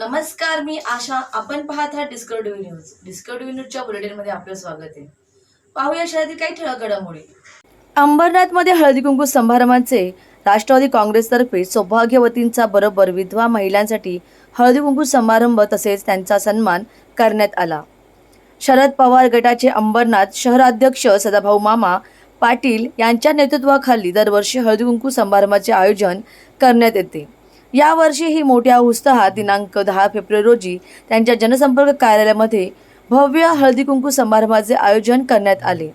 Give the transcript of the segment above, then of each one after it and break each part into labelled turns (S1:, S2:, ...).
S1: नमस्कार मी आशा. आपण पाहत आहात डिस्कवरी न्यूज. डिस्कवरी न्यूजच्या बुलेटिनमध्ये आपलं स्वागत आहे. पाहूया शहरातील काही ठळक घडामोडी. अंबरनाथमध्ये हळदी कुंकू समारंभाचे राष्ट्रवादी काँग्रेसतर्फे सौभाग्यवतींचा बरोबर विधवा महिलांसाठी हळदी कुंकू समारंभ तसेच त्यांचा सन्मान करण्यात आला. शरद पवार गटाचे अंबरनाथ शहराध्यक्ष सदाभाऊ मामा पाटील यांच्या नेतृत्वाखाली दरवर्षी हळदी कुंकू समारंभाचे आयोजन करण्यात येते. यावर्षीही मोठ्या उत्साहात दिनांक दहा फेब्रुवारी रोजी त्यांच्या जनसंपर्क कार्यालयामध्ये भव्य हळदीकुंकू समारंभाचे आयोजन करण्यात आले.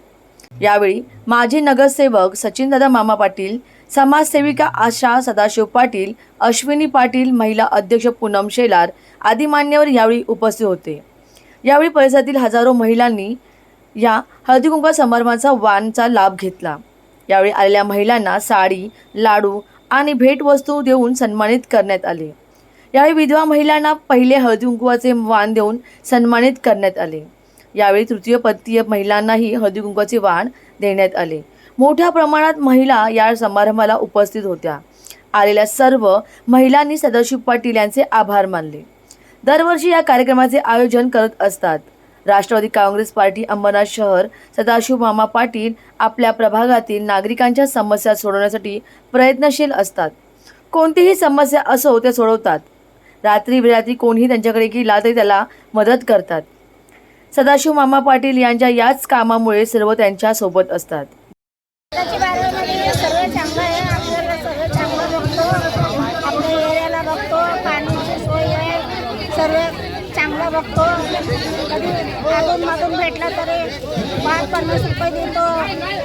S1: यावेळी माजी नगरसेवक सचिनदादा मामा पाटील समाजसेविका आशा सदाशिव पाटील अश्विनी पाटील महिला अध्यक्ष पूनम शेलार आदी मान्यवर यावेळी उपस्थित होते. यावेळी परिसरातील हजारो महिलांनी या हळदीकुंकू समारंभाचा वानचा लाभ घेतला. यावेळी आलेल्या महिलांना साडी लाडू आणि भेटवस्तू देऊन सन्मानित करण्यात आले. यावेळी विधवा महिलांना पहिले हळदीकुंकवाचे वाण देऊन सन्मानित करण्यात आले. यावेळी तृतीयपंथीय महिलांनाही हळदीकुंकवाचे वाण देण्यात आले. मोठ्या प्रमाणात महिला या समारंभाला उपस्थित होत्या. आलेल्या सर्व महिलांनी सदाशिव पाटील यांचे आभार मानले. दरवर्षी या कार्यक्रमाचे आयोजन करत असतात. राष्ट्रवादी काँग्रेस पार्टी अंबरनाथ शहर सदाशिव मामा पाटील आपल्या प्रभागातील नागरिकांच्या समस्या सोडवण्यासाठी प्रयत्नशील असतात. कोणतीही समस्या असो त्या सोडवतात. रात्री बिरात्री कोणीही त्यांच्याकडे गेला तरी त्याला मदत करतात. सदाशिव मामा पाटील यांच्या याच कामामुळे सर्व त्यांच्यासोबत असतात.
S2: बघतो. कधी अधून मधून भेटला तरी पाच पन्नास रुपये देतो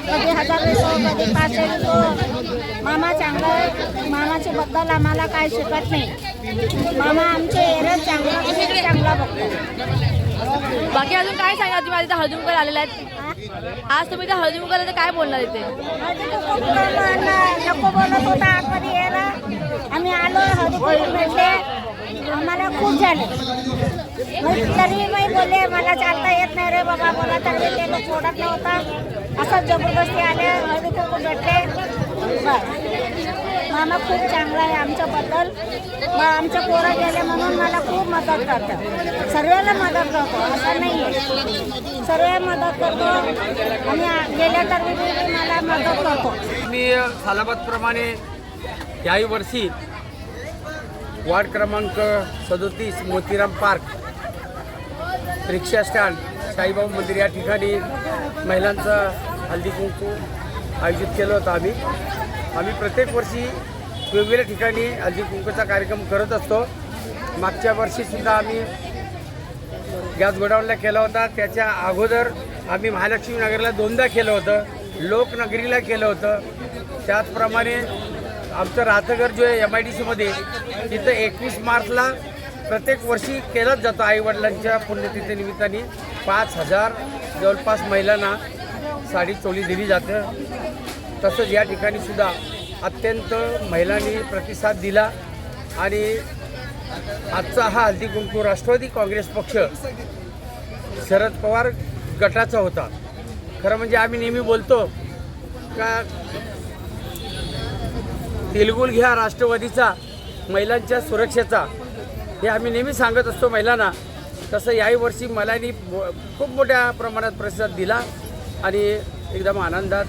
S2: कधी हजार देतो कधी पाचशे देतो मामा चांगला आहे. मामाच्या बद्दल आम्हाला काय शिकत नाही. मामा आमच्या एरियात चांगला चांगला बघतो.
S3: बाकी अजून काय सांगा? तुम्ही आता हळदी कुंकवाला आलेला आहेत.
S2: हा?
S3: आज तुम्ही त्या हळदी कुंकवाला तर काय बोलणार इथे?
S2: नको बोलत होता आतमध्ये यायला. आम्ही आलो हळदी कुंकू भेटले. आम्हाला खूप झाले. म्हणजे तरी मी बोलले मला चालता येत नाही रे बाबा बोला तर मी ते लोक सोडत नव्हता. असं जबरदस्ती आले हळदी कुंकू भेटले. मामा खूप चांगला आहे आमच्याबद्दल. मग आमच्या पोरं गेले म्हणून मला खूप मदत करतात. सर्वांना मदत करतो असं नाही आहे सर्व मदत करतो. आणि गेल्या तर मी मला मदत करतो.
S4: मी सालाबादप्रमाणे याही वर्षी वार्ड क्रमांक सदोतीस मोतीराम पार्क. रिक्षा स्टँड साईबाबा मंदिर या ठिकाणी महिलांचं हल्दी कुंकू आयोजित केलं होतं आम्ही. आम्ही प्रत्येक वर्षी वेगवेगळ्या ठिकाणी हल्दी कुंकूचा कार्यक्रम करत असतो. मागच्या वर्षीसुद्धा आम्ही गॅस गोडाऊनला केला होता. त्याच्या अगोदर आम्ही महालक्ष्मी नगरला दोनदा केलं होतं. लोकनगरीला केलं होतं. त्याचप्रमाणे आमचं राहतघर जो आहे एम आय डी सीमध्ये तिथं एकवीस मार्चला प्रत्येक वर्षी केलंच जातं आईवडिलांच्या पुण्यतिथीनिमित्ताने पाच हजार जवळपास महिलांना साडी चोली दिली जातं. तसंच या ठिकाणी सुद्धा अत्यंत महिलांनी प्रतिसाद दिला आणि आजचा हा हल्दी कुंकू राष्ट्रवादी काँग्रेस पक्ष शरद पवार गटाचा होता. खरं म्हणजे आम्ही नेहमी बोलतो का तिलगुल घ्या राष्ट्रवादीचा महिलांच्या सुरक्षेचा. हे आम्ही नेहमी सांगत असतो महिलांना. तसं याही वर्षी महिलांनी खूप मोठ्या प्रमाणात प्रतिसाद दिला आणि एकदम आनंदात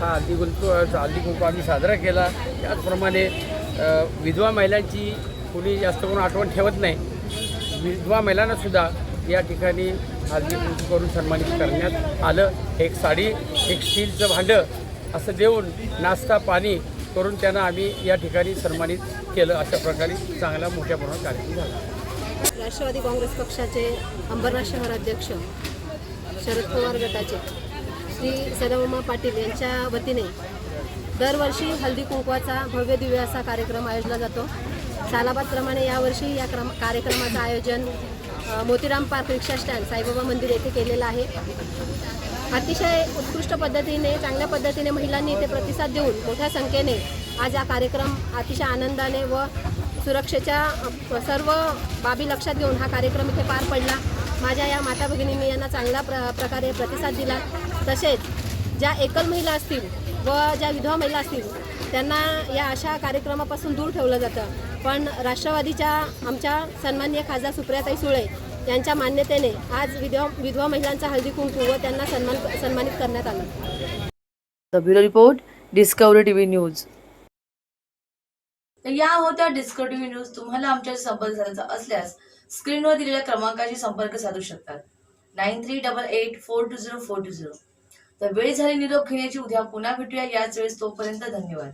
S4: हा हल्दी कुंकू हल्दी कुंकू आम्ही साजरा केला. त्याचप्रमाणे विधवा महिलांची कुणी जास्त करून आठवण ठेवत नाही. विधवा महिलांनासुद्धा या ठिकाणी हल्दी कुंकू करून सन्मानित करण्यात आलं. एक साडी एक स्टीलचं भांडं असं देऊन नाश्ता पाणी करून त्यांना आम्ही या ठिकाणी सन्मानित केलं. अशा प्रकारे चांगला मोठ्या प्रमाणात कार्यक्रम झाला.
S5: राष्ट्रवादी काँग्रेस पक्षाचे अंबरनाथ शहर अध्यक्ष शरद पवार गटाचे श्री सदामामा पाटील यांच्या वतीने दरवर्षी हल्दी कुंकवाचा भव्य दिव्य असा कार्यक्रम आयोजला जातो. सालाबादप्रमाणे यावर्षी या क्रम कार्यक्रमाचं आयोजन Motiram park rickshaw stand Saibaba मंदिर येथे केलेलं आहे. अतिशय उत्कृष्ट पद्धतीने चांगल्या पद्धतीने महिलांनी इथे प्रतिसाद देऊन मोठ्या संख्येने आज हा कार्यक्रम अतिशय आनंदाने व सुरक्षेच्या सर्व बाबी लक्षात घेऊन हा कार्यक्रम इथे पार पडला. माझ्या या माता भगिनींनी यांना चांगल्या प्र प्रकारे प्रतिसाद दिला. तसेच ज्या एकल महिला असतील व ज्या विधवा महिला असतील त्यांना या अशा कार्यक्रमापासून दूर ठेवलं जातं. पण राष्ट्रवादीच्या आमच्या सन्माननीय खासदार सुप्रियाताई सुळे यांच्या मान्यतेने आज विधवा विधवा महिलांचा हळदी कुंकू व त्यांना सन्मान सन्मानित करण्यात आलं.
S1: The bureau report Discovery TV news. तर या होत्या डिस्कवरी टीव्ही न्यूज तुम्हाला आमच्याशी संपर्क साधायचा असल्यास स्क्रीनवर दिलेल्या क्रमांकाशी संपर्क साधू शकतात. Nine three double eight four two zero four two zero. तर वेळ झाली निरोप घेण्याची उद्या पुन्हा भेटूया. याच वेळेस तोपर्यंत धन्यवाद.